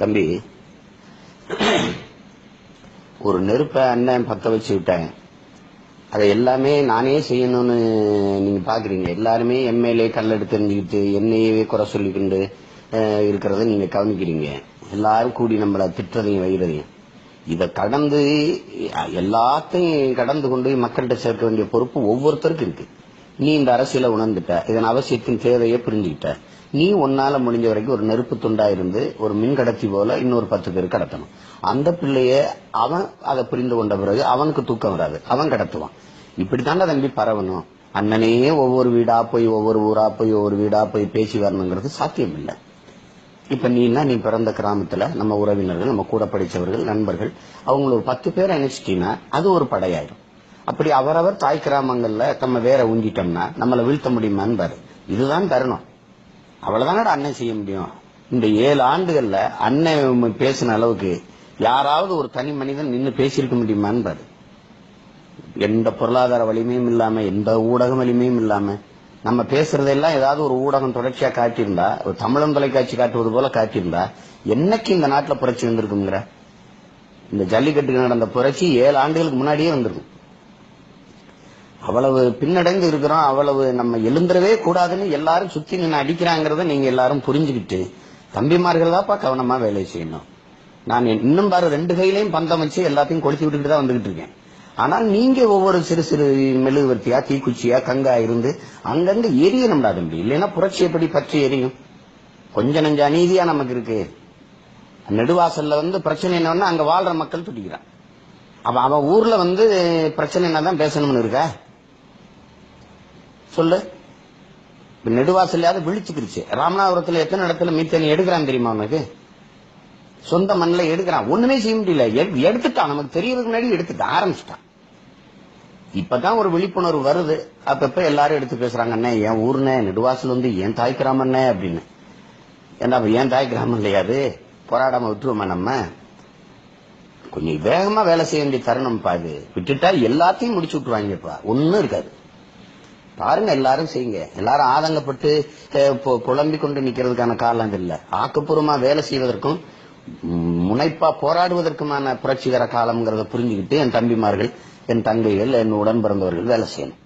தம்பி ஒரு நெருப்பை அண்ணன் பத்த வச்சு விட்டேன் அதை எல்லாமே நானே செய்யணும்னு நீங்க பாக்குறீங்க. எல்லாருமே எம்எல்ஏ கல்லெடுத்து தெரிஞ்சுக்கிட்டு என்னையவே குறை சொல்லிக்கிண்டு இருக்கிறத நீங்க கவனிக்கிறீங்க. எல்லாரும் கூடி நம்மள திட்டுறதையும் வைகிறதையும் இதை கடந்து எல்லாத்தையும் கடந்து கொண்டு மக்கள்கிட்ட சேர்க்க வேண்டிய பொறுப்பு ஒவ்வொருத்தருக்கும் இருக்கு. நீ இந்த அரசியலை உணர்ந்துட்ட. இதன் அவசியத்தின் தேவையை புரிஞ்சுக்கிட்ட. நீ உன்னால முடிஞ்ச வரைக்கும் ஒரு நெருப்பு துண்டா இருந்து ஒரு மின் கடத்தி போல இன்னொரு பத்து பேர் கடத்தணும். அந்த பிள்ளைய அவன் அதை புரிந்து கொண்ட பிறகு அவனுக்கு தூக்கம் வராது. அவன் கடத்துவான். இப்படித்தாண்டா தம்பி பரவணும். அண்ணனே ஒவ்வொரு வீடா போய் ஒவ்வொரு ஊரா போய் ஒவ்வொரு வீடா போய் பேசி வரணுங்கிறது சாத்தியம் இல்லை இப்ப நீனா நீ பிறந்த கிராமத்துல நம்ம உறவினர்கள் நம்ம கூட படிச்சவர்கள் நண்பர்கள் அவங்கள ஒரு பத்து பேர் நினைச்சிட்டீங்கன்னா அது ஒரு படையாயிரும். அப்படி அவரவர் தாய் கிராமங்கள்ல நம்ம வேற ஊஞ்சிட்டோம்னா நம்மளை வீழ்த்த முடியுமான்னு இதுதான் தருணம். அவ்வளவுதானடா அண்ணன் செய்ய முடியும்? இந்த ஏழு ஆண்டுகள்ல அண்ணன் பேசின அளவுக்கு யாராவது ஒரு தனி மனிதன் நின்று பேசியிருக்க முடியுமான்னுபார் எந்த பொருளாதார வலிமையும் இல்லாம எந்த ஊடக வலிமையும் இல்லாம நம்ம பேசுறதெல்லாம் ஏதாவது ஒரு ஊடகம் தொடர்ச்சியா காட்டியிருந்தா ஒரு தமிழன் தொலைக்காட்சி காட்டுவது போல காட்டியிருந்தா என்னைக்கு இந்த நாட்டில் புரட்சி வந்திருக்குங்கிற? இந்த ஜல்லிக்கட்டுக்கு நடந்த புரட்சி ஏழு ஆண்டுகளுக்கு முன்னாடியே வந்திருக்கும். அவ்வளவு பின்னடைந்து இருக்கிறோம் அவ்வளவு நம்ம எழுந்துடவே கூடாதுன்னு எல்லாரும் சுத்தி நின்று அடிக்கிறாங்கிறத நீங்க எல்லாரும் புரிஞ்சுக்கிட்டு தம்பிமார்கள் தான்ப்பா கவனமா வேலை செய்யணும். நான் இன்னும் பாரு ரெண்டு கையிலையும் பந்தம் வச்சு எல்லாத்தையும் கொளுத்தி விட்டுக்கிட்டு தான் வந்துகிட்டு இருக்கேன். ஆனால் நீங்க ஒவ்வொரு சிறு சிறு மெழுகுவர்த்தியா தீக்குச்சியா கங்கா இருந்து அங்கங்க எரியணும்டா தம்பி. இல்லைன்னா புரட்சி எப்படி பற்றி எரியும்? கொஞ்ச நஞ்ச அநீதியா நமக்கு இருக்கு. நெடுவாசல்ல வந்து பிரச்சனை என்னன்னா அங்க வாழ்ற மக்கள் துடிக்கிறான். அப்ப அவன் ஊர்ல வந்து பிரச்சனை என்னதான் பேசணும்னு இருக்கா? சொல்லு. இப்ப நெடுவாசல்லையாவது விழிச்சுக்கிருச்சு. ராமநாதபுரத்தில் எத்தனை இடத்துல மீத்தேனி எடுக்கிறான் தெரியுமா உனக்கு? சொந்த மண்ணில் எடுக்கிறான். ஒண்ணுமே செய்ய முடியல. எடுத்துட்டான். நமக்கு தெரியறதுக்கு முன்னாடி எடுத்துட்டான் ஆரம்பிச்சிட்டான். இப்பதான் ஒரு விழிப்புணர்வு வருது. அப்பப்ப எல்லாரும் எடுத்து பேசுறாங்க அண்ணே என் ஊர்னே நெடுவாசல் வந்து ஏன் தாய் கிராமண்ணே அப்படின்னு. என்ன ஏன் தாய் கிராமம் இல்லையா அது? போராடாம விட்டுருவோமா நம்ம? கொஞ்சம் வேகமா வேலை செய்ய வேண்டிய தருணம் பாது விட்டுட்டா எல்லாத்தையும் முடிச்சு விட்டுருவாங்கப்பா. ஒன்னும் இருக்காது. பாருங்க எல்லாரும் செய்யுங்க. எல்லாரும் ஆதங்கப்பட்டு புலம்பிக் கொண்டு நிக்கிறதுக்கான காலம் அது இல்லை. ஆக்கப்பூர்வமா வேலை செய்வதற்கும் முனைப்பா போராடுவதற்குமான புரட்சிகர காலம்ங்கிறத புரிஞ்சுக்கிட்டு என் தம்பிமார்கள் என் தங்கைகள் என் உடன் பிறந்தவர்கள் வேலை செய்யணும்.